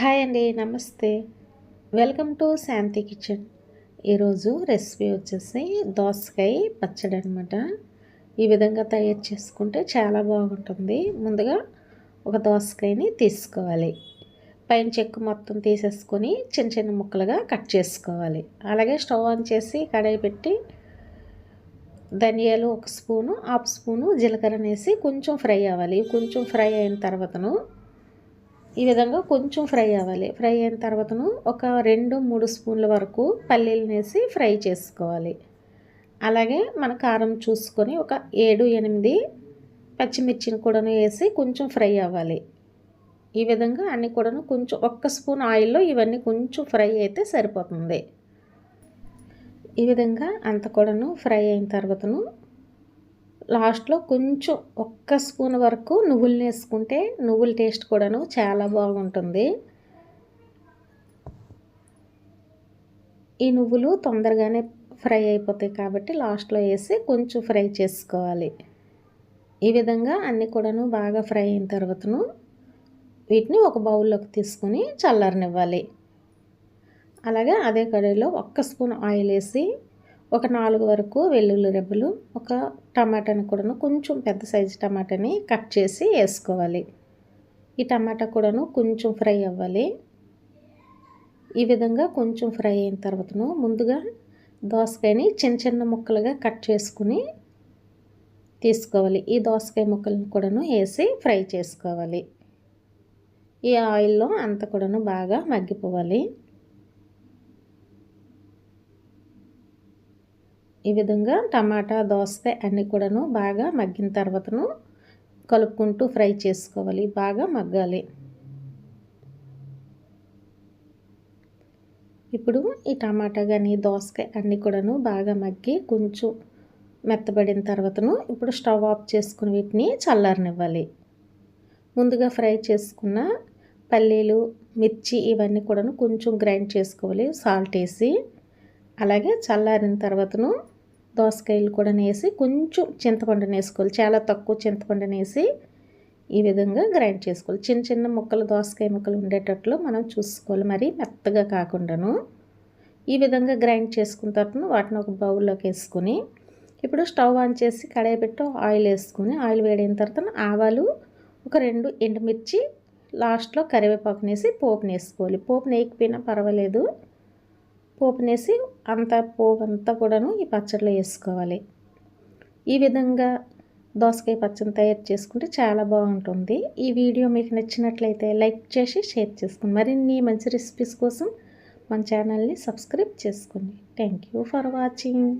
Hi అండి నమస్తే. Welcome to Shanti kitchen. ఈరోజు రెసిపీ వచ్చేసి దోసకాయ పచ్చడి అనమాట ఈ విధంగా తయారు చేసుకుంటే చాలా బాగుంటుంది. ముందుగా ఒక దోసకాయని తీసుకోవాలి. పైన చెక్కు మొత్తం తీసేసుకొని చిన్న చిన్న ముక్కలుగా కట్ చేసుకోవాలి. అలాగే స్టవ్ ఆన్ చేసి కడాయి పెట్టి ధనియాలు ఒక స్పూను హాఫ్ స్పూను జీలకర్ర వేసి కొంచెం ఫ్రై అవ్వాలి. కొంచెం ఫ్రై అయిన తర్వాతను ఈ విధంగా కొంచెం ఫ్రై అవ్వాలి. ఫ్రై అయిన తర్వాతను ఒక రెండు మూడు స్పూన్ల వరకు పల్లీలు వేసి ఫ్రై చేసుకోవాలి. అలాగే మన కారం చూసుకొని ఒక ఏడు ఎనిమిది పచ్చిమిర్చిని కూడాను వేసి కొంచెం ఫ్రై అవ్వాలి. ఈ విధంగా అన్నీ కూడాను కొంచెం ఒక్క స్పూన్ ఆయిల్లో ఇవన్నీ కొంచెం ఫ్రై అయితే సరిపోతుంది. ఈ విధంగా అంత కూడాను ఫ్రై అయిన తర్వాతను లాస్ట్లో కొంచెం ఒక్క స్పూన్ వరకు నువ్వులు వేసుకుంటే నువ్వుల టేస్ట్ కూడాను చాలా బాగుంటుంది. ఈ నువ్వులు తొందరగానే ఫ్రై అయిపోతాయి కాబట్టి లాస్ట్లో వేసి కొంచెం ఫ్రై చేసుకోవాలి. ఈ విధంగా అన్నీ కూడాను బాగా ఫ్రై అయిన తర్వాతను వీటిని ఒక బౌల్లోకి తీసుకొని చల్లారనివ్వాలి. అలాగే అదే కడాయిలో ఒక్క స్పూన్ ఆయిల్ వేసి ఒక నాలుగు వరకు వెల్లుల్లి రెబ్బలు ఒక టమాటాని కూడాను కొంచెం పెద్ద సైజు టమాటాని కట్ చేసి వేసుకోవాలి. ఈ టమాటా కూడాను కొంచెం ఫ్రై అవ్వాలి. ఈ విధంగా కొంచెం ఫ్రై అయిన తర్వాతను ముందుగా దోసకాయని చిన్న చిన్న ముక్కలుగా కట్ చేసుకుని తీసుకోవాలి. ఈ దోసకాయ ముక్కలను కూడాను వేసి ఫ్రై చేసుకోవాలి. ఈ ఆయిల్లో అంత కూడాను బాగా మగ్గిపోవాలి. ఈ విధంగా టమాటా దోసకాయ అన్నీ కూడాను బాగా మగ్గిన తర్వాతను కలుపుకుంటూ ఫ్రై చేసుకోవాలి. బాగా మగ్గాలి. ఇప్పుడు ఈ టమాటా కానీ దోసకాయ అన్నీ కూడాను బాగా మగ్గి కొంచెం మెత్తబడిన తర్వాతను ఇప్పుడు స్టవ్ ఆఫ్ చేసుకుని వీటిని చల్లారనివ్వాలి. ముందుగా ఫ్రై చేసుకున్న పల్లీలు మిర్చి ఇవన్నీ కూడాను కొంచెం గ్రైండ్ చేసుకోవాలి. సాల్ట్ వేసి అలాగే చల్లారిన తర్వాతను దోసకాయలు కూడా వేసి కొంచెం చింతపండుని వేసుకోవాలి చాలా తక్కువ చింతపండుని వేసి ఈ విధంగా గ్రైండ్ చేసుకోవాలి. చిన్న చిన్న ముక్కలు దోసకాయ ముక్కలు ఉండేటట్లు మనం చూసుకోవాలి. మరి మెత్తగా కాకుండాను ఈ విధంగా గ్రైండ్ చేసుకున్న తర్వాత వాటిని ఒక బౌల్లోకి వేసుకొని ఇప్పుడు స్టవ్ ఆన్ చేసి కడాయి పెట్టి ఆయిల్ వేసుకొని ఆయిల్ వేడైన తర్వాత ఆవాలు ఒక రెండు ఎండుమిర్చి లాస్ట్లో కరివేపాకునేసి పోపుని వేసుకోవాలి. పోపుని వేయకపోయినా పర్వాలేదు. పోపునేసి అంత పోపు అంతా కూడాను ఈ పచ్చడిలో వేసుకోవాలి. ఈ విధంగా దోసకాయ పచ్చడి తయారు చేసుకుంటే చాలా బాగుంటుంది. ఈ వీడియో మీకు నచ్చినట్లయితే లైక్ చేసి షేర్ చేసుకోండి. మరిన్ని మంచి రెసిపీస్ కోసం మన ఛానల్ని సబ్స్క్రైబ్ చేసుకోండి. Thank you for watching